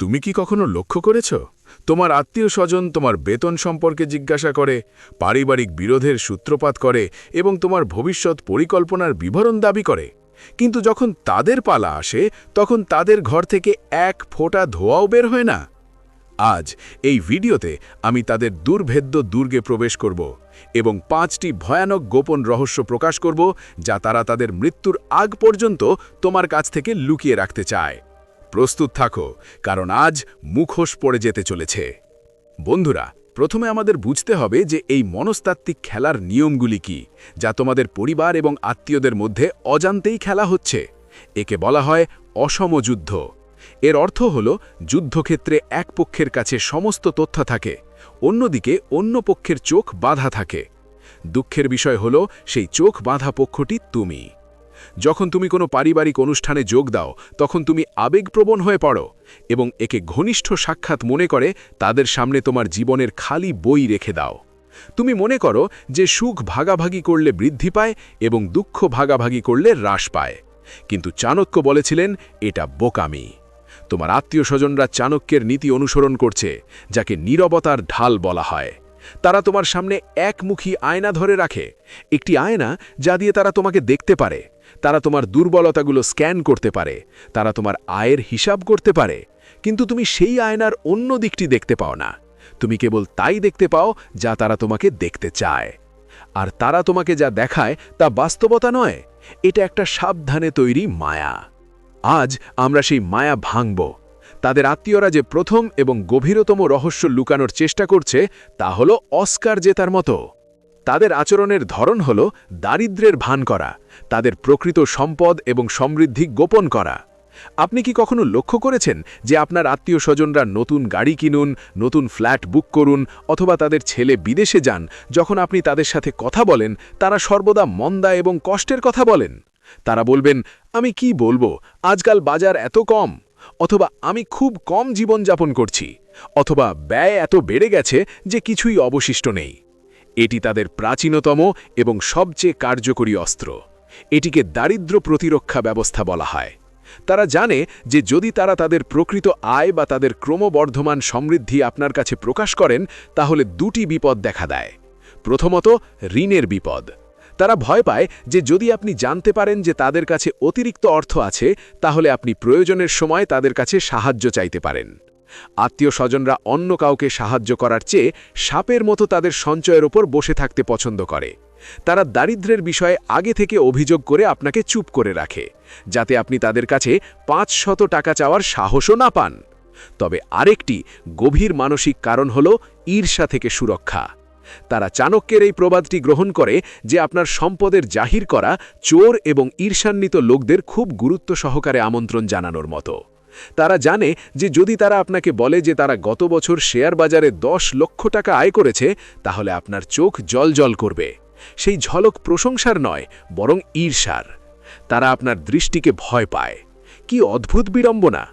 তুমি কি কখনো লক্ষ্য করেছ? তোমার আত্মীয় স্বজন তোমার বেতন সম্পর্কে জিজ্ঞাসা করে, পারিবারিক বিরোধের সূত্রপাত করে এবং তোমার ভবিষ্যৎ পরিকল্পনার বিবরণ দাবি করে। কিন্তু যখন তাদের পালা আসে, তখন তাদের ঘর থেকে এক ফোঁটা ধোয়াও বের হয় না। আজ এই ভিডিওতে আমি তাদের দুর্ভেদ্য দুর্গে প্রবেশ করব এবং পাঁচটি ভয়ানক গোপন রহস্য প্রকাশ করব যা তারা তাদের মৃত্যুর আগ পর্যন্ত তোমার কাছ থেকে লুকিয়ে রাখতে চায়। প্রস্তুত থাকো, কারণ আজ মুখোশ পড়ে যেতে চলেছে। বন্ধুরা, প্রথমে আমাদের বুঝতে হবে যে এই মনস্তাত্ত্বিক খেলার নিয়মগুলি কি, যা তোমাদের পরিবার এবং আত্মীয়দের মধ্যে অজান্তেই খেলা হচ্ছে। একে বলা হয় অসম যুদ্ধ এর অর্থ হল, যুদ্ধক্ষেত্রে এক পক্ষের কাছে সমস্ত তথ্য থাকে, অন্যদিকে অন্য পক্ষের চোখ বাধা থাকে। দুঃখের বিষয় হল, সেই চোখ বাঁধা পক্ষটি তুমি। যখন তুমি কোনো পারিবারিক অনুষ্ঠানে যোগ দাও, তখন তুমি আবেগপ্রবণ হয়ে পড়ো এবং একে ঘনিষ্ঠ সাক্ষাৎ মনে করে তাদের সামনে তোমার জীবনের খালি বই রেখে দাও। তুমি মনে করো যে সুখ ভাগাভাগি করলে বৃদ্ধি পায় এবং দুঃখ ভাগাভাগি করলে হ্রাস পায়। কিন্তু চাণক্য বলেছিলেন, এটা বোকামি। তোমার আত্মীয় স্বজনরা চাণক্যের নীতি অনুসরণ করছে, যাকে নীরবতার ঢাল বলা হয়। তারা তোমার সামনে একমুখী আয়না ধরে রাখে, একটি আয়না যা দিয়ে তারা তোমাকে দেখতে পারে। তারা তোমার দুর্বলতাগুলো স্ক্যান করতে পারে, তারা তোমার আয়ের হিসাব করতে পারে, কিন্তু তুমি সেই আয়নার অন্য দিকটি দেখতে পাও না। তুমি কেবল তাই দেখতে পাও যা তারা তোমাকে দেখতে চায়। আর তারা তোমাকে যা দেখায় তা বাস্তবতা নয়, এটা একটা সাবধানে তৈরি মায়া। আজ আমরা সেই মায়া ভাঙব। তাদের আত্মীয়রা যে প্রথম এবং গভীরতম রহস্য লুকানোর চেষ্টা করছে, তা হল অস্কার জেতার মতো। তাদের আচরণের ধরন হল দারিদ্রের ভান করা, তাদের প্রকৃত সম্পদ এবং সমৃদ্ধি গোপন করা। আপনি কি কখনো লক্ষ্য করেছেন যে আপনার আত্মীয় স্বজনরা নতুন গাড়ি কিনুন, নতুন ফ্ল্যাট বুক করুন, অথবা তাদের ছেলে বিদেশে যান, যখন আপনি তাদের সাথে কথা বলেন, তারা সর্বদা মন্দা এবং কষ্টের কথা বলেন? তারা বলবেন, আমি কি বলব? আজকাল বাজার এত কম, অথবা আমি খুব কম জীবনযাপন করছি, অথবা ব্যয় এত বেড়ে গেছে যে কিছুই অবশিষ্ট নেই। এটি তাদের প্রাচীনতম এবং সবচেয়ে কার্যকরী অস্ত্র। এটিকে দারিদ্র প্রতিরক্ষা ব্যবস্থা বলা হয়। তারা জানে যে যদি তারা তাদের প্রকৃত আয় বা তাদের ক্রমবর্ধমান সমৃদ্ধি আপনার কাছে প্রকাশ করেন, তাহলে দুটি বিপদ দেখা দেয়। প্রথমত, ঋণের বিপদ। তারা ভয় পায় যে যদি আপনি জানতে পারেন যে তাদের কাছে অতিরিক্ত অর্থ আছে, তাহলে আপনি প্রয়োজনের সময় তাদের কাছে সাহায্য চাইতে পারেন। আত্মীয় স্বজনরা অন্য কাউকে সাহায্য করার চেয়ে সাপের মতো তাদের সঞ্চয়ের ওপর বসে থাকতে পছন্দ করে। তারা দারিদ্রের বিষয়ে আগে থেকে অভিযোগ করে আপনাকে চুপ করে রাখে, যাতে আপনি তাদের কাছে পাঁচ শত টাকা চাওয়ার সাহসও না পান। তবে আরেকটি গভীর মানসিক কারণ হল ঈর্ষা থেকে সুরক্ষা। তারা চাণক্যের এই প্রবাদটি গ্রহণ করে যে আপনার সম্পদের জাহির করা চোর এবং ঈর্ষান্বিত লোকদের খুব গুরুত্ব সহকারে আমন্ত্রণ জানানোর মতো। তারা জানে যে যদি তারা আপনাকে বলে যে তারা গত বছর শেয়ার বাজারে দশ লক্ষ টাকা আয় করেছে, তাহলে আপনার চোখ জল জল করবে। সেই ঝলক প্রশংসার নয়, বরং ঈর্ষার। তারা আপনার দৃষ্টিকে ভয় পায়। কি অদ্ভুত বিড়ম্বনা!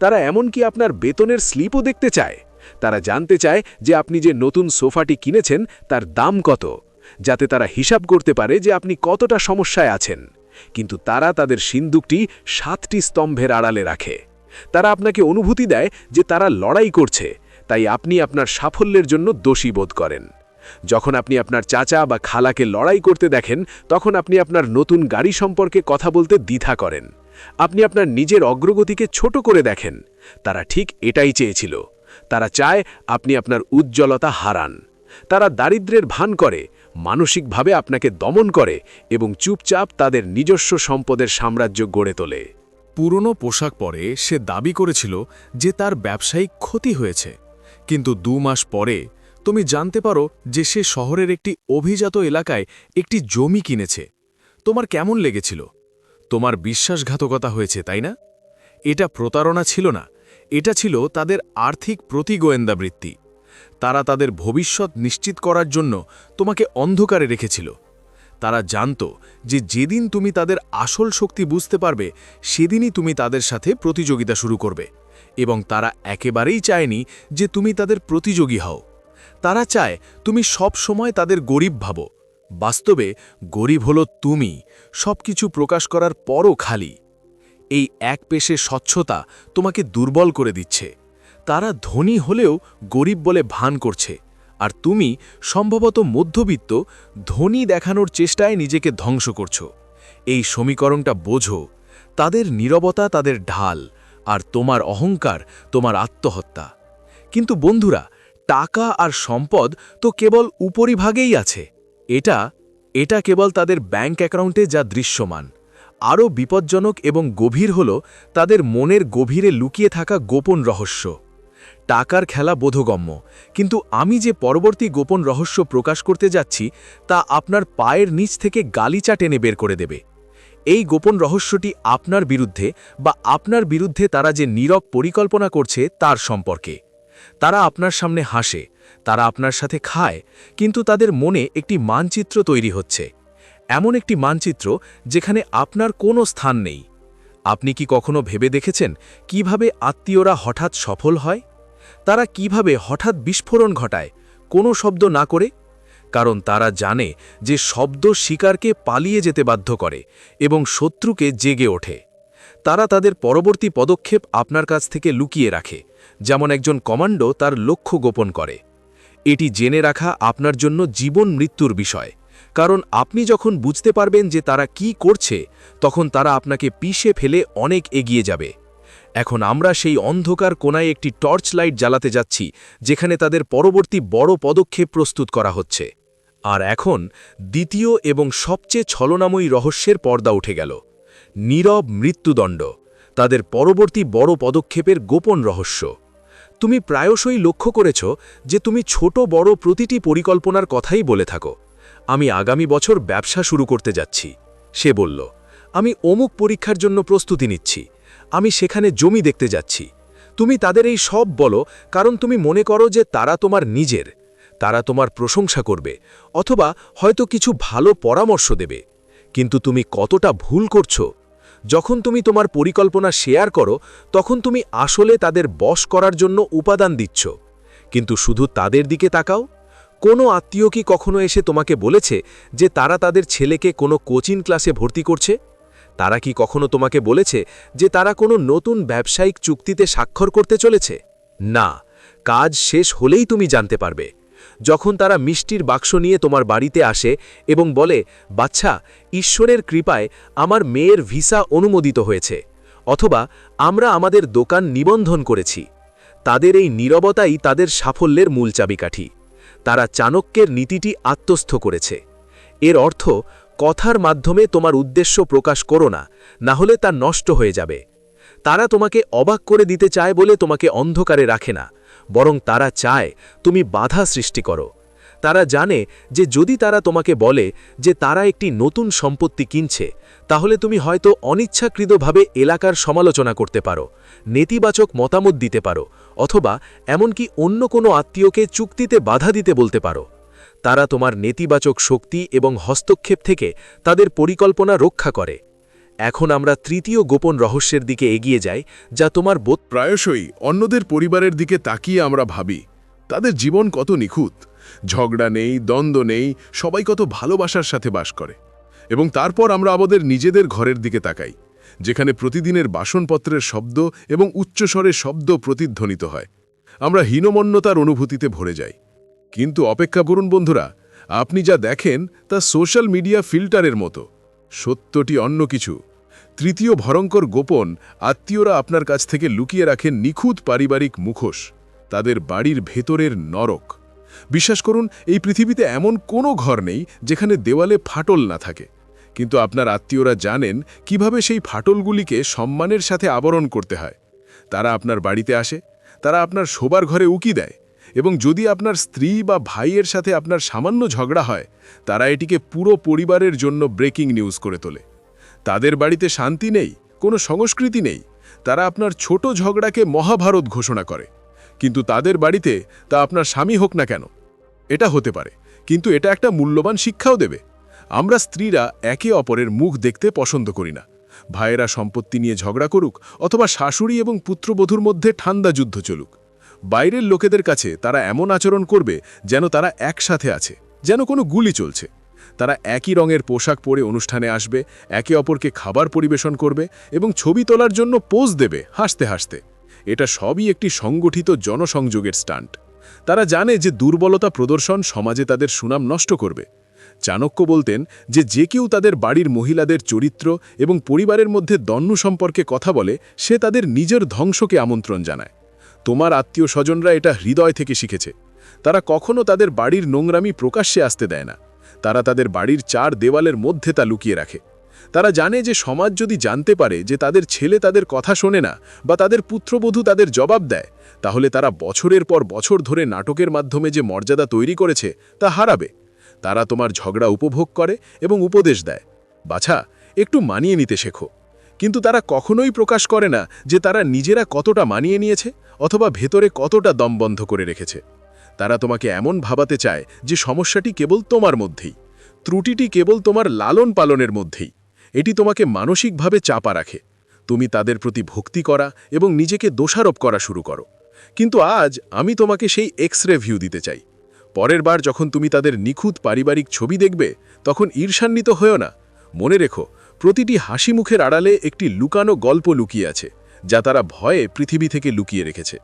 তারা এমনকি আপনার বেতনের স্লিপও দেখতে চায়। তারা জানতে চায় যে আপনি যে নতুন সোফাটি কিনেছেন, তার দাম কত, যাতে তারা হিসাব করতে পারে যে আপনি কতটা সমস্যায় আছেন। কিন্তু তারা তাদের সিন্দুকটি সাতটি স্তম্ভের আড়ালে রাখে। তারা আপনাকে অনুভূতি দেয় যে তারা লড়াই করছে, তাই আপনি আপনার সাফল্যের জন্য দোষী বোধ করেন। যখন আপনি আপনার চাচা বা খালাকে লড়াই করতে দেখেন, তখন আপনি আপনার নতুন গাড়ি সম্পর্কে কথা বলতে দ্বিধা করেন। আপনি আপনার নিজের অগ্রগতিকে ছোট করে দেখেন। তারা ঠিক এটাই চেয়েছিল। তারা চায় আপনি আপনার উজ্জ্বলতা হারান। তারা দারিদ্রের ভান করে, মানসিকভাবে আপনাকে দমন করে এবং চুপচাপ তাদের নিজস্ব সম্পদের সাম্রাজ্য গড়ে তোলে। পুরনো পোশাক পরে সে দাবি করেছিল যে তার ব্যবসায়িক ক্ষতি হয়েছে। কিন্তু দু মাস পরে তুমি জানতে পারো যে সে শহরের একটি অভিজাত এলাকায় একটি জমি কিনেছে। তোমার কেমন লেগেছিল? তোমার বিশ্বাসঘাতকতা হয়েছে, তাই না? এটা প্রতারণা ছিল না। এটা ছিল তাদের আর্থিক প্রতিগোয়েন্দাবৃত্তি তারা তাদের ভবিষ্যৎ নিশ্চিত করার জন্য তোমাকে অন্ধকারে রেখেছিল। তারা জানত যে যেদিন তুমি তাদের আসল শক্তি বুঝতে পারবে, সেদিনই তুমি তাদের সাথে প্রতিযোগিতা শুরু করবে। এবং তারা একেবারেই চায়নি যে তুমি তাদের প্রতিযোগী হও। তারা চায় তুমি সব সময় তাদের গরিব ভাবো। বাস্তবে গরিব হল তুমি সব কিছু প্রকাশ করার পরও খালি। এই এক পেশে স্বচ্ছতা তোমাকে দুর্বল করে দিচ্ছে। তারা ধনী হলেও গরিব বলে ভান করছে। আর তুমি সম্ভবত মধ্যবিত্ত, ধনী দেখানোর চেষ্টায় নিজেকে ধ্বংস করছ। এই সমীকরণটা বোঝো, তাদের নীরবতা তাদের ঢাল, আর তোমার অহংকার তোমার আত্মহত্যা। কিন্তু বন্ধুরা, টাকা আর সম্পদ তো কেবল উপরিভাগেই আছে। এটা এটা কেবল তাদের ব্যাংক অ্যাকাউন্টে যা দৃশ্যমান। আরও বিপজ্জনক এবং গভীর হল তাদের মনের গভীরে লুকিয়ে থাকা গোপন রহস্য। টাকার খেলা বোধগম্য। কিন্তু আমি যে পরবর্তী গোপন রহস্য প্রকাশ করতে যাচ্ছি, তা আপনার পায়ের নিচ থেকে গালিচা টেনে বের করে দেবে। এই গোপন রহস্যটি আপনার বিরুদ্ধে বা আপনার বিরুদ্ধে তারা যে নীরব পরিকল্পনা করছে, তার সম্পর্কে। তারা আপনার সামনে হাসে, তারা আপনার সাথে খায়, কিন্তু তাদের মনে একটি মানচিত্র তৈরি হচ্ছে। এমন একটি মানচিত্র যেখানে আপনার কোনো স্থান নেই। আপনি কি কখনো ভেবে দেখেছেন কীভাবে আত্মীয়রা হঠাৎ সফল হয়? তারা কীভাবে হঠাৎ বিস্ফোরণ ঘটায়, কোনো শব্দ না করে? কারণ তারা জানে যে শব্দ শিকারকে পালিয়ে যেতে বাধ্য করে এবং শত্রুকে জেগে ওঠে। তারা তাদের পরবর্তী পদক্ষেপ আপনার কাছ থেকে লুকিয়ে রাখে, যেমন একজন কমান্ডো তার লক্ষ্য গোপন করে। এটি জেনে রাখা আপনার জন্য জীবন মৃত্যুর বিষয়, কারণ আপনি যখন বুঝতে পারবেন যে তারা কি করছে, তখন তারা আপনাকে পিষে ফেলে অনেক এগিয়ে যাবে। এখন আমরা সেই অন্ধকার কোনায় একটি টর্চ লাইট জ্বালাতে যাচ্ছি, যেখানে তাদের পরবর্তী বড় পদক্ষেপ প্রস্তুত করা হচ্ছে। আর এখন দ্বিতীয় এবং সবচেয়ে ছলনাময়ী রহস্যের পর্দা উঠে গেল। নীরব মৃত্যুদণ্ড, তাদের পরবর্তী বড় পদক্ষেপের গোপন রহস্য। তুমি প্রায়শই লক্ষ্য করেছ যে তুমি ছোট বড় প্রতিটি পরিকল্পনার কথাই বলে থাকো। আমি আগামী বছর ব্যবসা শুরু করতে যাচ্ছি। সে বলল, আমি অমুক পরীক্ষার জন্য প্রস্তুতি নিচ্ছি। আমি সেখানে জমি দেখতে যাচ্ছি। তুমি তাদের এই সব বলো, কারণ তুমি মনে করো যে তারা তোমার নিজের। তারা তোমার প্রশংসা করবে, অথবা হয়তো কিছু ভালো পরামর্শ দেবে। কিন্তু তুমি কতটা ভুল করছ? যখন তুমি তোমার পরিকল্পনা শেয়ার করো, তখন তুমি আসলে তাদের বশ করার জন্য উপাদান দিচ্ছ। কিন্তু শুধু তাদের দিকে তাকাও। কোনো আত্মীয় কি কখনো এসে তোমাকে বলেছে যে তারা তাদের ছেলেকে কোনো কোচিং ক্লাসে ভর্তি করছে? তারা কি কখনো তোমাকে বলেছে যে তারা কোনো নতুন ব্যবসায়িক চুক্তিতে স্বাক্ষর করতে চলেছে? না, কাজ শেষ হলেই তুমি জানতে পারবে। যখন তারা মিষ্টির বাক্স নিয়ে তোমার বাড়িতে আসে এবং বলে, বাচ্চা, ঈশ্বরের কৃপায় আমার মেয়ের ভিসা অনুমোদিত হয়েছে, অথবা আমরা আমাদের দোকান নিবন্ধন করেছি। তাদের এই নীরবতাই তাদের সাফল্যের মূল চাবিকাঠি। তারা চাণক্যের নীতিটি আত্মস্থ করেছে। এর অর্থ কথার মাধ্যমে তোমার উদ্দেশ্য প্রকাশ করো না না হলে তা নষ্ট হয়ে যাবে। তারা তোমাকে অবাক করে দিতে চায় বলে তোমাকে অন্ধকারে রাখে না, বরং তারা চায় তুমি বাধা সৃষ্টি করো। তারা জানে যে যদি তারা তোমাকে বলে যে তারা একটি নতুন সম্পত্তি কিনছে, তাহলে তুমি হয়তো অনিচ্ছাকৃতভাবে এলাকার সমালোচনা করতে পারো, নেতিবাচক মতামত দিতে পারো, অথবা এমনকি অন্য কোনো আত্মীয়কে চুক্তিতে বাধা দিতে বলতে পারো। তারা তোমার নেতিবাচক শক্তি এবং হস্তক্ষেপ থেকে তাদের পরিকল্পনা রক্ষা করে। এখন আমরা তৃতীয় গোপন রহস্যের দিকে এগিয়ে যাই, যা তোমার বোধ প্রায়শই অন্যদের পরিবারের দিকে তাকিয়ে আমরা ভাবি, তাদের জীবন কত নিখুঁত। ঝগড়া নেই, দ্বন্দ্ব নেই, সবাই কত ভালোবাসার সাথে বাস করে। এবং তারপর আমরা আমাদের নিজেদের ঘরের দিকে তাকাই, যেখানে প্রতিদিনের বাসনপত্রের শব্দ এবং উচ্চস্বরের শব্দ প্রতিধ্বনিত হয়। আমরা হীনমন্যতার অনুভূতিতে ভরে যাই। কিন্তু অপেক্ষা করুন বন্ধুরা, আপনি যা দেখেন তা সোশ্যাল মিডিয়া ফিল্টারের মতো। সত্যটি অন্য কিছু। তৃতীয় ভয়ঙ্কর গোপন আত্মীয়রা আপনার কাছ থেকে লুকিয়ে রাখেন নিখুঁত পারিবারিক মুখোশ। তাদের বাড়ির ভেতরের নরক। বিশ্বাস করুন, এই পৃথিবীতে এমন কোনো ঘর নেই যেখানে দেওয়ালে ফাটল না থাকে। কিন্তু আপনার আত্মীয়রা জানেন কীভাবে সেই ফাটলগুলিকে সম্মানের সাথে আবরণ করতে হয়। তারা আপনার বাড়িতে আসে, তারা আপনার শোবার ঘরে উকি দেয়। এবং যদি আপনার স্ত্রী বা ভাইয়ের সাথে আপনার সামান্য ঝগড়া হয়, তারা এটিকে পুরো পরিবারের জন্য ব্রেকিং নিউজ করে তোলে। তাদের বাড়িতে শান্তি নেই, কোনো সংস্কৃতি নেই, তারা আপনার ছোট ঝগড়াকে মহাভারত ঘোষণা করে। কিন্তু তাদের বাড়িতে তা আপনার স্বামী হোক না কেন, এটা হতে পারে, কিন্তু এটা একটা মূল্যবান শিক্ষাও দেবে। আমরা স্ত্রীরা একে অপরের মুখ দেখতে পছন্দ করি না। ভাইয়েরা সম্পত্তি নিয়ে ঝগড়া করুক অথবা শাশুড়ি এবং পুত্রবধূর মধ্যে ঠান্ডা যুদ্ধ চলুক। বাইরের লোকেদের কাছে তারা এমন আচরণ করবে যেন তারা একসাথে আছে, যেন কোনো গুলি চলছে। তারা একই রঙের পোশাক পরে অনুষ্ঠানে আসবে, একে অপরকে খাবার পরিবেশন করবে এবং ছবি তোলার জন্য পোজ দেবে হাসতে হাসতে। এটা সবই একটি সংগঠিত জনসংযোগের স্টান্ট। তারা জানে যে দুর্বলতা প্রদর্শন সমাজে তাদের সুনাম নষ্ট করবে। চাণক্য বলতেন যে যে কেউ তাদের বাড়ির মহিলাদের চরিত্র এবং পরিবারের মধ্যে দন্য সম্পর্কে কথা বলে, সে তাদের নিজের ধ্বংসকে আমন্ত্রণ জানায়। তোমার আত্মীয় স্বজনরা এটা হৃদয় থেকে শিখেছে। তারা কখনো তাদের বাড়ির নোংরামি প্রকাশ্যে আসতে দেয় না। তারা তাদের বাড়ির চার দেওয়ালের মধ্যে তা লুকিয়ে রাখে। তারা জানে যে সমাজ যদি জানতে পারে যে তাদের ছেলে তাদের কথা শোনে না বা তাদের পুত্রবধূ তাদের জবাব দেয়, তাহলে তারা বছরের পর বছর ধরে নাটকের মাধ্যমে যে মর্যাদা তৈরি করেছে, তা হারাবে। তারা তোমার ঝগড়া উপভোগ করে এবং উপদেশ দেয়। বাছা, একটু মানিয়ে নিতে শেখো। কিন্তু তারা কখনোই প্রকাশ করে না যে তারা নিজেরা কতটা মানিয়ে নিয়েছে অথবা ভেতরে কতটা দম বন্ধ করে রেখেছে। তারা তোমাকে এমন ভাবাতে চায় যে সমস্যাটি কেবল তোমার মধ্যেই। ত্রুটিটি কেবল তোমার লালন পালনের মধ্যেই। এটি তোমাকে মানসিকভাবে চাপা রাখে। তুমি তাদের প্রতি ভক্তি করা এবং নিজেকে দোষারোপ করা শুরু করো। কিন্তু আজ আমি তোমাকে সেই এক্স রে ভিউ দিতে চাই। পরের বার যখন তুমি তাদের নিখুঁত পারিবারিক ছবি দেখবে, তখন ঈর্ষান্বিত হয়েও না। মনে রেখো প্রতিটি হাসি মুখের আড়ালে একটি লুকানো গল্প লুকিয়ে আছে, যা তারা ভয়ে পৃথিবী থেকে লুকিয়ে রেখেছে।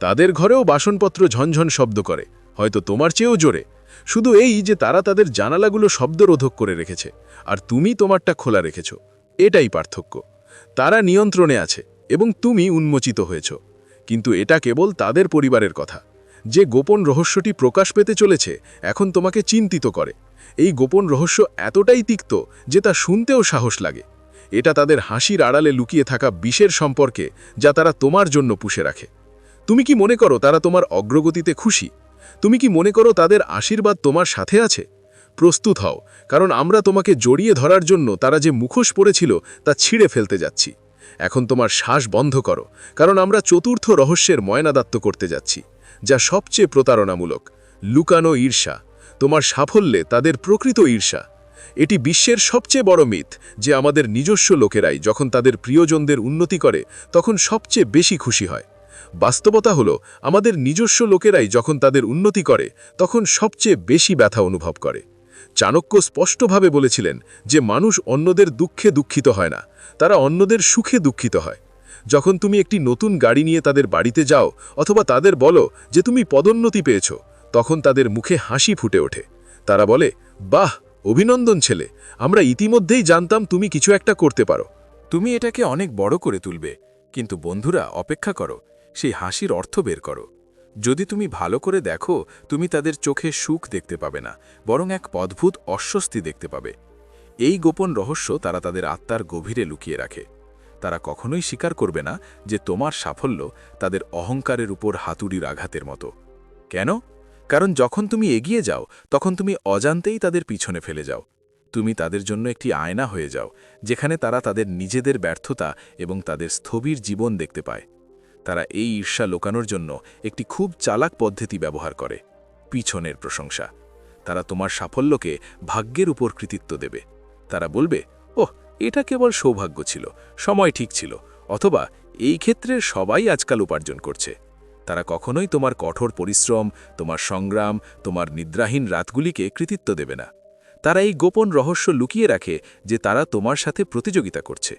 তাদের ঘরেও বাসনপত্র ঝনঝন শব্দ করে, হয়তো তোমার চেয়েও জোরে। শুধু এই যে তারা তাদের জানালাগুলো শব্দরোধক করে রেখেছে, আর তুমি তোমারটা খোলা রেখেছ, এটাই পার্থক্য। তারা নিয়ন্ত্রণে আছে, এবং তুমি উন্মোচিত হয়েছ। কিন্তু এটা কেবল তাদের পরিবারের কথা। যে গোপন রহস্যটি প্রকাশ পেতে চলেছে, এখন তোমাকে চিন্তিত করে। এই গোপন রহস্য এতটাই তিক্ত যে তা শুনতেও সাহস লাগে। এটা তাদের হাসির আড়ালে লুকিয়ে থাকা বিষের সম্পর্কে যা তারা তোমার জন্য পুষে রাখে। তুমি কি মনে করো তারা তোমার অগ্রগতিতে খুশি? তুমি কি মনে করো তাদের আশীর্বাদ তোমার সাথে আছে? প্রস্তুত হও, কারণ আমরা তোমাকে জড়িয়ে ধরার জন্য তারা যে মুখোশ পড়েছিল তা ছিঁড়ে ফেলতে যাচ্ছি। এখন তোমার শ্বাস বন্ধ করো, কারণ আমরা চতুর্থ রহস্যের ময়নাদাত্ত করতে যাচ্ছি, যা সবচেয়ে প্রতারণামূলক, লুকানো ঈর্ষা। তোমার সাফল্যে তাদের প্রকৃত ঈর্ষা। এটি বিশ্বের সবচেয়ে বড় মিথ যে আমাদের নিজস্ব লোকেরাই যখন তাদের প্রিয়জনদের উন্নতি করে, তখন সবচেয়ে বেশি খুশি হয়। বাস্তবতা হলো, আমাদের নিজস্ব লোকেরাই যখন তাদের উন্নতি করে, তখন সবচেয়ে বেশি ব্যথা অনুভব করে। চাণক্য স্পষ্টভাবে বলেছিলেন যে মানুষ অন্যদের দুঃখে দুঃখিত হয় না, তারা অন্যদের সুখে দুঃখিত হয়। যখন তুমি একটি নতুন গাড়ি নিয়ে তাদের বাড়িতে যাও, অথবা তাদের বলো যে তুমি পদোন্নতি পেয়েছ তখন তাদের মুখে হাসি ফুটে ওঠে। তারা বলে, বাহ, অভিনন্দন ছেলে, আমরা ইতিমধ্যেই জানতাম তুমি কিছু একটা করতে পারো। তুমি এটাকে অনেক বড় করে তুলবে, কিন্তু বন্ধুরা, অপেক্ষা করো, সেই হাসির অর্থ বের করো। যদি তুমি ভালো করে দেখো, তুমি তাদের চোখে সুখ দেখতে পাবে না, বরং এক অদ্ভুত অস্বস্তি দেখতে পাবে। এই গোপন রহস্য তারা তাদের আত্মার গভীরে লুকিয়ে রাখে। তারা কখনোই স্বীকার করবে না যে তোমার সাফল্য তাদের অহংকারের উপর হাতুড়ির আঘাতের মতো। কেন? কারণ যখন তুমি এগিয়ে যাও, তখন তুমি অজান্তেই তাদের পিছনে ফেলে যাও। তুমি তাদের জন্য একটি আয়না হয়ে যাও, যেখানে তারা তাদের নিজেদের ব্যর্থতা এবং তাদের স্থবির জীবন দেখতে পায়। তারা এই ঈর্ষা লোকানোর জন্য একটি খুব চালাক পদ্ধতি ব্যবহার করে, পিছনের প্রশংসা। তারা তোমার সাফল্যকে ভাগ্যের উপর কৃতিত্ব দেবে। তারা বলবে, ওহ, এটা কেবল সৌভাগ্য ছিল, সময় ঠিক ছিল, অথবা এই ক্ষেত্রের সবাই আজকাল উপার্জন করছে। তারা কখনোই তোমার কঠোর পরিশ্রম, তোমার সংগ্রাম, তোমার নিদ্রাহীন রাতগুলিকে কৃতিত্ব দেবে না। তারা এই গোপন রহস্য লুকিয়ে রাখে যে তারা তোমার সাথে প্রতিযোগিতা করছে।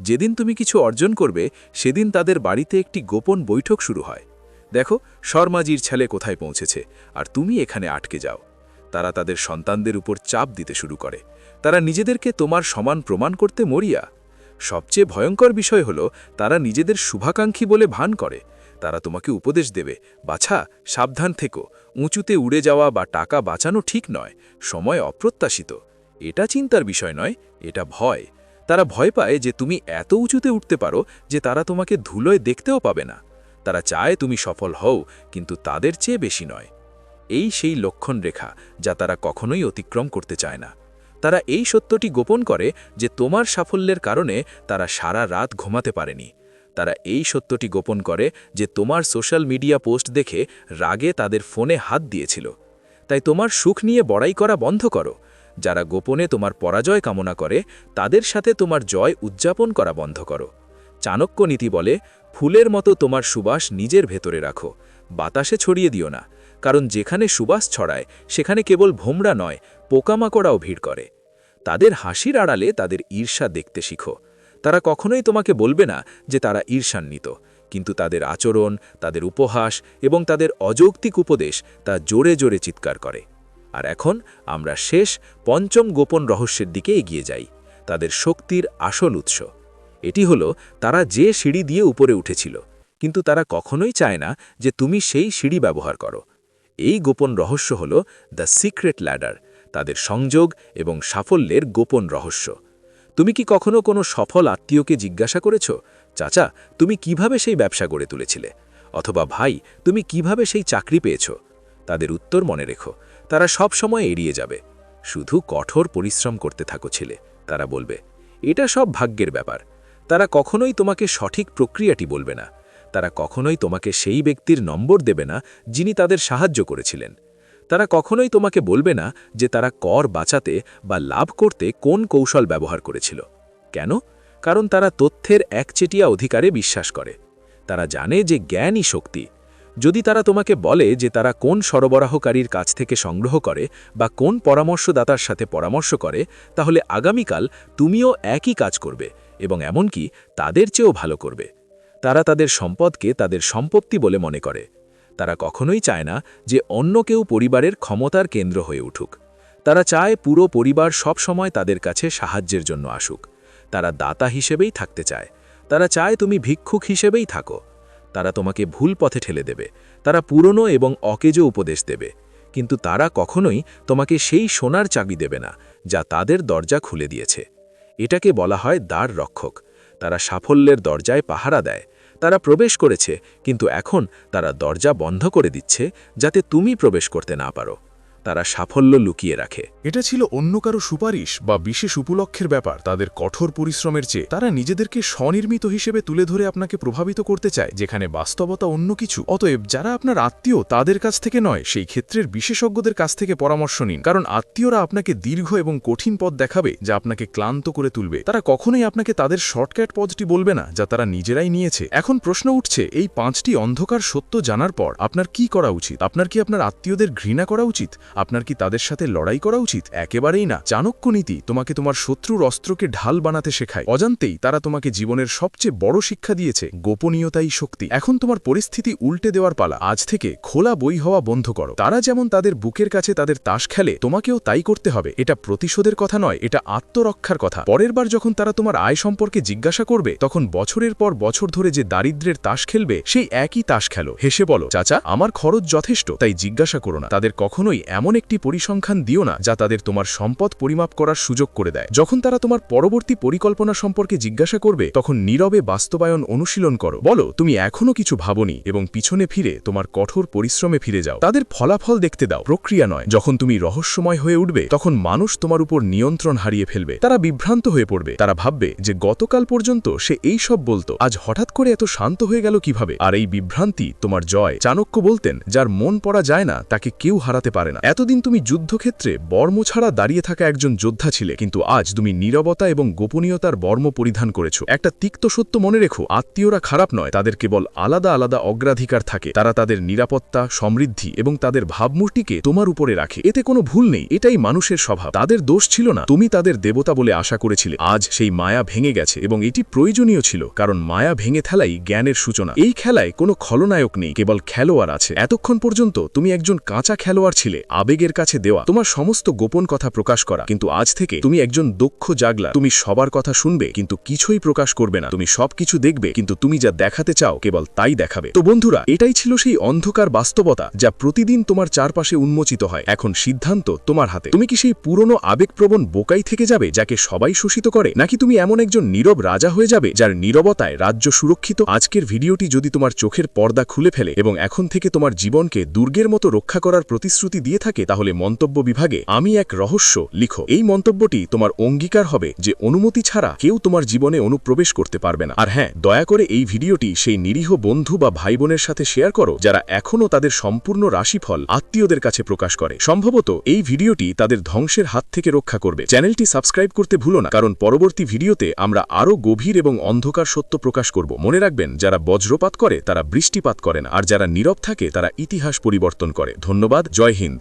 যেদিন তুমি কিছু অর্জন করবে, সেদিন তাদের বাড়িতে একটি গোপন বৈঠক শুরু হয়। দেখো, শর্মাজির ছেলে কোথায় পৌঁছেছে, আর তুমি এখানে আটকে যাও। তারা তাদের সন্তানদের উপর চাপ দিতে শুরু করে। তারা নিজেদেরকে তোমার সমান প্রমাণ করতে মরিয়া। সবচেয়ে ভয়ঙ্কর বিষয় হল, তারা নিজেদের শুভাকাঙ্ক্ষী বলে ভান করে। তারা তোমাকে উপদেশ দেবে। বাছা, সাবধান থেকো। উঁচুতে উড়ে যাওয়া বা টাকা বাঁচানো ঠিক নয়। সময় অপ্রত্যাশিত। এটা চিন্তার বিষয় নয়, এটা ভয়। তারা ভয় পায় যে তুমি এত উঁচুতে উঠতে পারো যে তারা তোমাকে ধুলোয় দেখতেও পাবে না। তারা চায় তুমি সফল হও, কিন্তু তাদের চেয়ে বেশি নয়। এই সেই লক্ষণ রেখা যা তারা কখনোই অতিক্রম করতে চায় না। তারা এই সত্যটি গোপন করে যে তোমার সাফল্যের কারণে তারা সারা রাত ঘুমাতে পারেনি। তারা এই সত্যটি গোপন করে যে তোমার সোশ্যাল মিডিয়া পোস্ট দেখে রাগে তাদের ফোনে হাত দিয়েছিল। তাই তোমার সুখ নিয়ে বড়াই করা বন্ধ করো। যারা গোপনে তোমার পরাজয় কামনা করে, তাদের সাথে তোমার জয় উদযাপন করা বন্ধ করো। চাণক্য নীতি বলে, ফুলের মতো তোমার সুবাস নিজের ভেতরে রাখো। বাতাসে ছড়িয়ে দিও না। কারণ যেখানে সুবাস ছড়ায়, সেখানে কেবল ভোমরা নয়, পোকামাকড়াও ভিড় করে। তাদের হাসির আড়ালে তাদের ঈর্ষা দেখতে শিখো। তারা কখনোই তোমাকে বলবে না যে তারা ঈর্ষান্বিত। কিন্তু তাদের আচরণ, তাদের উপহাস এবং তাদের অযৌক্তিক উপদেশ তা জোরে জোরে চিৎকার করে। আর এখন আমরা শেষ পঞ্চম গোপন রহস্যের দিকে এগিয়ে যাই, তাদের শক্তির আসল উৎস। এটি হলো, তারা যে সিঁড়ি দিয়ে উপরে উঠেছিল। কিন্তু তারা কখনোই চায় না যে তুমি সেই সিঁড়ি ব্যবহার করো। এই গোপন রহস্য হল, দ্য সিক্রেট ল্যাডার তাদের সংযোগ এবং সাফল্যের গোপন রহস্য। তুমি কি কখনো কোনো সফল আত্মীয়কে জিজ্ঞাসা করেছ? চাচা, তুমি কীভাবে সেই ব্যবসা গড়ে তুলেছিলে? অথবা ভাই, তুমি কীভাবে সেই চাকরি পেয়েছ? তাদের উত্তর মনে রেখো। তারা সব সময় এড়িয়ে যাবে। শুধু কঠোর পরিশ্রম করতে থাকো ছেলে, তারা বলবে। এটা সব ভাগ্যের ব্যাপার। তারা কখনোই তোমাকে সঠিক প্রক্রিয়াটি বলবে না। তারা কখনোই তোমাকে সেই ব্যক্তির নম্বর দেবে না যিনি তাদের সাহায্য করেছিলেন। তারা কখনোই তোমাকে বলবে না যে তারা কর বাঁচাতে বা লাভ করতে কোন কৌশল ব্যবহার করেছিল। কেন? কারণ তারা তথ্যের একচেটিয়া অধিকারে বিশ্বাস করে। তারা জানে যে জ্ঞানই শক্তি। যদি তারা তোমাকে বলে যে তারা কোন সরবরাহকারীর কাছ থেকে সংগ্রহ করে বা কোন পরামর্শদাতার সাথে পরামর্শ করে, তাহলে আগামীকাল তুমিও একই কাজ করবে এবং এমনকি তাদের চেয়েও ভালো করবে। তারা তাদের সম্পদকে তাদের সম্পত্তি বলে মনে করে। তারা কখনোই চায় না যে অন্য কেউ পরিবারের ক্ষমতার কেন্দ্র হয়ে উঠুক। তারা চায় পুরো পরিবার সব সময় তাদের কাছে সাহায্যের জন্য আসুক। তারা দাতা হিসেবেই থাকতে চায়। তারা চায় তুমি ভিক্ষুক হিসেবেই থাকো। তারা তোমাকে ভুল পথে ঠেলে দেবে। তারা পুরনো এবং অকেজো উপদেশ দেবে। কিন্তু তারা কখনোই তোমাকে সেই সোনার চাবি দেবে না, যা তাদের দরজা খুলে দিয়েছে। এটাকে বলা হয় দ্বার রক্ষক। তারা সাফল্যের দরজায় পাহারা দেয়। তারা প্রবেশ করেছে, কিন্তু এখন তারা দরজা বন্ধ করে দিচ্ছে যাতে তুমি প্রবেশ করতে না পারো। তারা সাফল্য লুকিয়ে রাখে। এটা ছিল অন্য কারও সুপারিশ বা বিশেষ উপলক্ষের ব্যাপার, তাদের কঠোর পরিশ্রমের চেয়ে। তারা নিজেদেরকে স্বনির্মিত হিসেবে তুলে ধরে আপনাকে প্রভাবিত করতে চায়, যেখানে বাস্তবতা অন্য কিছু। অতএব যারা আপনার আত্মীয় তাদের কাছ থেকে নয়, সেই ক্ষেত্রের বিশেষজ্ঞদের কাছ থেকে পরামর্শ নিন। কারণ আত্মীয়রা আপনাকে দীর্ঘ এবং কঠিন পথ দেখাবে, যা আপনাকে ক্লান্ত করে তুলবে। তারা কখনোই আপনাকে তাদের শর্টকাট পথটি বলবে না, যা তারা নিজেরাই নিয়েছে। এখন প্রশ্ন উঠছে, এই পাঁচটি অন্ধকার সত্য জানার পর আপনার কি করা উচিত? আপনার কি আপনার আত্মীয়দের ঘৃণা করা উচিত? আপনার কি তাদের সাথে লড়াই করা উচিত? একেবারেই না। চাণক্য নীতি তোমাকে তোমার শত্রুর অস্ত্রকে ঢাল বানাতে শেখায়। অজান্তেই তারা তোমাকে জীবনের সবচেয়ে বড় শিক্ষা দিয়েছে, গোপনীয়তাই শক্তি। এখন তোমার পরিস্থিতি উল্টে দেওয়ার পালা। আজ থেকে খোলা বই হওয়া বন্ধ করো। তারা যেমন তাদের বুকের কাছে তাদের তাস খেলে, তোমাকেও তাই করতে হবে। এটা প্রতিশোধের কথা নয়, এটা আত্মরক্ষার কথা। পরের বার যখন তারা তোমার আয় সম্পর্কে জিজ্ঞাসা করবে, তখন বছরের পর বছর ধরে যে দারিদ্রের তাস খেলবে, সেই একই তাস খেলো। হেসে বলো, চাচা, আমার খরচ যথেষ্ট, তাই জিজ্ঞাসা করো না। তাদের কখনোই এমন একটি পরিসংখ্যান দিও না যা তাদের তোমার সম্পদ পরিমাপ করার সুযোগ করে দেয়। যখন তারা তোমার পরবর্তী পরিকল্পনা সম্পর্কে জিজ্ঞাসা করবে, তখন নীরবে বাস্তবায়ন অনুশীলন করো। বলো, তুমি এখনও কিছু ভাবনি এবং পিছনে ফিরে তোমার কঠোর পরিশ্রমে ফিরে যাও। তাদের ফলাফল দেখতে দাও, প্রক্রিয়া নয়। যখন তুমি রহস্যময় হয়ে উঠবে, তখন মানুষ তোমার উপর নিয়ন্ত্রণ হারিয়ে ফেলবে। তারা বিভ্রান্ত হয়ে পড়বে। তারা ভাববে যে গতকাল পর্যন্ত সে এই সব বলতো, আজ হঠাৎ করে এত শান্ত হয়ে গেল কীভাবে? আর এই বিভ্রান্তি তোমার জয়। চাণক্য বলতেন, যার মন পড়া যায় না, তাকে কেউ হারাতে পারে না। এতদিন তুমি যুদ্ধক্ষেত্রে বর্ম ছাড়া দাঁড়িয়ে থাকা একজন যোদ্ধা ছিলে, কিন্তু আজ তুমি নীরবতা এবং গোপনীয়তার বর্ম পরিধান করেছ। একটা তিক্ত সত্য মনে রেখো, আত্মীয়রা খারাপ নয়, তাদের কেবল আলাদা আলাদা অগ্রাধিকার থাকে। তারা তাদের নিরাপত্তা, সমৃদ্ধি এবং তাদের ভাবমূর্তিকে তোমার উপরে রাখে। এতে কোনো ভুল নেই, এটাই মানুষের স্বভাব। তাদের দোষ ছিল না, তুমি তাদের দেবতা বলে আশা করেছিলে। আজ সেই মায়া ভেঙে গেছে এবং এটি প্রয়োজনীয় ছিল, কারণ মায়া ভেঙে ফেলাই জ্ঞানের সূচনা। এই খেলায় কোনো খলনায়ক নেই, কেবল খেলোয়াড় আছে। এতক্ষণ পর্যন্ত তুমি একজন কাঁচা খেলোয়াড় ছিলে আবেগের কাছে দেওয়া। তোমার সমস্ত গোপন কথা প্রকাশ করা। কিন্তু আজ থেকে তুমি একজন দক্ষ জাগলা তুমি সবার কথা শুনবে, কিন্তু কিছুই প্রকাশ করবে না। তুমি সবকিছু দেখবে, কিন্তু তুমি যা দেখাতে চাও কেবল তাই দেখাবে। তো বন্ধুরা, এটাই ছিল সেই অন্ধকার বাস্তবতা যা প্রতিদিন তোমার চারপাশে উন্মোচিত হয়। এখন সিদ্ধান্ত তোমার হাতে। তুমি কি সেই পুরনো আবেগপ্রবণ বোকাই থেকে যাবে, যাকে সবাই শোষিত করে? নাকি তুমি এমন একজন নীরব রাজা হয়ে যাবে, যার নীরবতায় রাজ্য সুরক্ষিত? আজকের ভিডিওটি যদি তোমার চোখের পর্দা খুলে ফেলে এবং এখন থেকে তোমার জীবনকে দুর্গের মতো রক্ষা করার প্রতিশ্রুতি দিয়ে থাকে তাহলে মন্তব্য বিভাগে আমি এক রহস্য লিখো। এই মন্তব্যটি তোমার অঙ্গীকার হবে যে অনুমতি ছাড়া কেউ তোমার জীবনে অনুপ্রবেশ করতে পারবে না। আর হ্যাঁ দয়া করে এই ভিডিওটি সেই নিরীহ বন্ধু বা ভাই বোনের সাথে শেয়ার করো যারা এখনও তাদের সম্পূর্ণ রাশিফল আত্মীয়দের কাছে প্রকাশ করে। সম্ভবত এই ভিডিওটি তাদের ধ্বংসের হাত থেকে রক্ষা করবে। চ্যানেলটি সাবস্ক্রাইব করতে ভুলো না, কারণ পরবর্তী ভিডিওতে আমরা আরও গভীর এবং অন্ধকার সত্য প্রকাশ করব। মনে রাখবেন, যারা বজ্রপাত করে তারা বৃষ্টিপাত করে না, আর যারা নীরব থাকে তারা ইতিহাস পরিবর্তন করে। ধন্যবাদ, জয় হিন্দ।